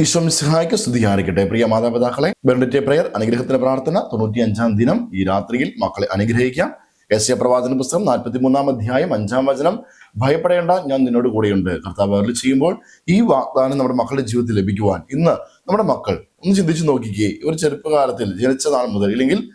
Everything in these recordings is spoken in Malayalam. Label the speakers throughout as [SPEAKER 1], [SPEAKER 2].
[SPEAKER 1] ഈശോ സഹായിക്ക് സ്തുതിയായിരിക്കട്ടെ. പ്രിയ മാതാപിതാക്കളെ ബെർഡിറ്റെ പ്രയർ അനുഗ്രഹത്തിന്റെ പ്രാർത്ഥന തൊണ്ണൂറ്റി അഞ്ചാം ദിനം ഈ രാത്രിയിൽ മക്കളെ അനുഗ്രഹിക്കാം. എസ് എ പ്രവാചന പുസ്തകം നാൽപ്പത്തി മൂന്നാം അധ്യായം അഞ്ചാം വചനം. ഭയപ്പെടേണ്ട ഞാൻ നിന്നോട് കൂടെയുണ്ട്. കർത്താവ് അരുളി ചെയ്യുമ്പോൾ ഈ വാഗ്ദാനം നമ്മുടെ മക്കളുടെ ജീവിതത്തിൽ ലഭിക്കുവാൻ ഇന്ന് നമ്മുടെ മക്കൾ ഒന്ന് ചിന്തിച്ചു നോക്കിക്കേ. ഒരു ചെറുപ്പകാലത്തിൽ ജനിച്ച നാൾ മുതൽ ഇല്ലെങ്കിൽ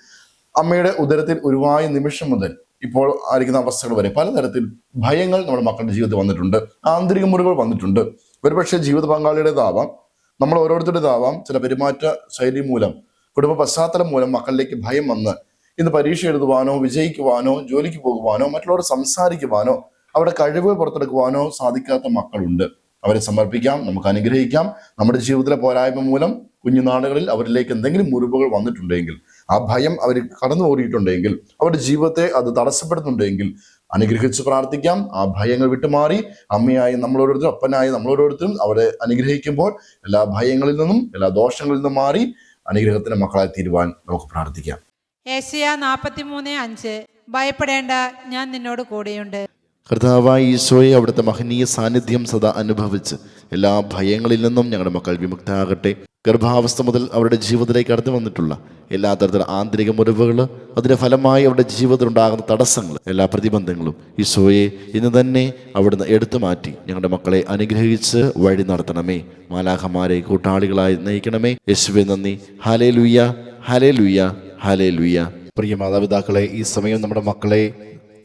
[SPEAKER 1] അമ്മയുടെ ഉദരത്തിൽ ഉരുവായ നിമിഷം മുതൽ ഇപ്പോൾ ആയിരിക്കുന്ന അവസ്ഥകൾ വരെ പലതരത്തിൽ ഭയങ്ങൾ നമ്മുടെ മക്കളുടെ ജീവിതത്തിൽ വന്നിട്ടുണ്ട്. ആന്തരിക മുറികൾ വന്നിട്ടുണ്ട്. ഒരുപക്ഷെ ജീവിത പങ്കാളിയുടേതാവാം. നമ്മൾ ഓരോരുത്തരുടേതാവാം ചില പെരുമാറ്റ ശൈലി മൂലം കുടുംബ പശ്ചാത്തലം മൂലം മക്കളിലേക്ക് ഭയം വന്ന് ഇന്ന് പരീക്ഷ എഴുതുവാനോ വിജയിക്കുവാനോ ജോലിക്ക് പോകുവാനോ മറ്റുള്ളവർ സംസാരിക്കുവാനോ അവരുടെ കഴിവ് പുറത്തെടുക്കുവാനോ സാധിക്കാത്ത മക്കളുണ്ട്. അവരെ സമർപ്പിക്കാം നമുക്ക് അനുഗ്രഹിക്കാം. നമ്മുടെ ജീവിതത്തിലെ പോരായ്മ മൂലം കുഞ്ഞുനാടുകളിൽ അവരിലേക്ക് എന്തെങ്കിലും മുറിവുകൾ വന്നിട്ടുണ്ടെങ്കിൽ ആ ഭയം അവർ കടന്നു ഓടിയിട്ടുണ്ടെങ്കിൽ അവരുടെ ജീവിതത്തെ അത് തടസ്സപ്പെടുന്നുണ്ടെങ്കിൽ അനുഗ്രഹിച്ച് പ്രാർത്ഥിക്കാം. ആ ഭയങ്ങൾ വിട്ടുമാറി അമ്മയായി നമ്മളോരോരുത്തരും അപ്പനായി നമ്മളോരോരുത്തരും അവരെ അനുഗ്രഹിക്കുമ്പോൾ എല്ലാ ഭയങ്ങളിൽ നിന്നും എല്ലാ ദോഷങ്ങളിൽ നിന്നും മാറി അനുഗ്രഹത്തിന്റെ മക്കളായി തീരുവാൻ നമുക്ക് പ്രാർത്ഥിക്കാം.
[SPEAKER 2] ഏഷ്യ നാൽപ്പത്തിമൂന്ന് അഞ്ച്. ഭയപ്പെടേണ്ട ഞാൻ നിന്നോട് കൂടെയുണ്ട്.
[SPEAKER 3] കർത്താവായി ഈശോയെ അവിടുത്തെ മഹനീയ സാന്നിധ്യം സദാ അനുഭവിച്ച് എല്ലാ ഭയങ്ങളിൽ നിന്നും ഞങ്ങളുടെ മക്കൾ വിമുക്തരാകട്ടെ. ഗർഭാവസ്ഥ മുതൽ അവരുടെ ജീവിതത്തിലേക്ക് കടന്നു വന്നിട്ടുള്ള എല്ലാ തരത്തിലുള്ള ആന്തരിക മുറിവുകൾ അതിന്റെ ഫലമായി അവരുടെ ജീവിതത്തിൽ ഉണ്ടാകുന്ന തടസ്സങ്ങൾ എല്ലാ പ്രതിബന്ധങ്ങളും ഈശോയെ ഇന്ന് തന്നെ അവിടുന്ന് എടുത്തു മാറ്റി. ഞങ്ങളുടെ മക്കളെ അനുഗ്രഹിച്ച് വഴി നടത്തണമേ. മാലാഖമാരെ കൂട്ടാളികളായി നയിക്കണമേ. യേശുവെ നന്ദി. ഹലേ ലുയ്യ ഹലേ ലുയ്യ ഹലേ ലുയ്യ പ്രിയ മാതാപിതാക്കളെ ഈ സമയം നമ്മുടെ മക്കളെ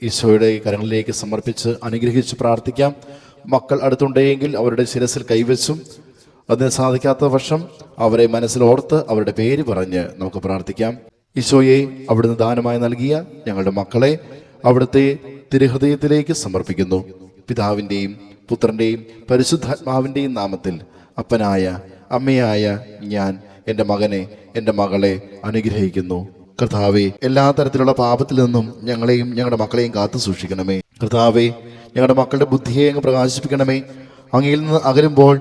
[SPEAKER 3] ഈശോയുടെ കരങ്ങളിലേക്ക് സമർപ്പിച്ച് അനുഗ്രഹിച്ച് പ്രാർത്ഥിക്കാം. മക്കൾ അടുത്തുണ്ടെങ്കിൽ അവരുടെ ശിരസിൽ കൈവച്ചും അതിന് സാധിക്കാത്ത വർഷം അവരെ മനസ്സിലോർത്ത് അവരുടെ പേര് പറഞ്ഞ് നമുക്ക് പ്രാർത്ഥിക്കാം. ഈശോയെ അവിടുന്ന് ദാനമായി നൽകിയ ഞങ്ങളുടെ മക്കളെ അവിടുത്തെ തിരുഹൃദയത്തിലേക്ക് സമർപ്പിക്കുന്നു. പിതാവിന്റെയും പുത്രന്റെയും പരിശുദ്ധാത്മാവിന്റെയും നാമത്തിൽ അപ്പനായ അമ്മയായ ഞാൻ എന്റെ മകനെ എന്റെ മകളെ അനുഗ്രഹിക്കുന്നു. കർത്താവെ എല്ലാ തരത്തിലുള്ള പാപത്തിൽ നിന്നും ഞങ്ങളെയും ഞങ്ങളുടെ മക്കളെയും കാത്തു സൂക്ഷിക്കണമേ. കർത്താവെ ഞങ്ങളുടെ മക്കളുടെ ബുദ്ധിയെ അങ്ങ് പ്രകാശിപ്പിക്കണമേ. അങ്ങയിൽ നിന്ന് അകലുമ്പോൾ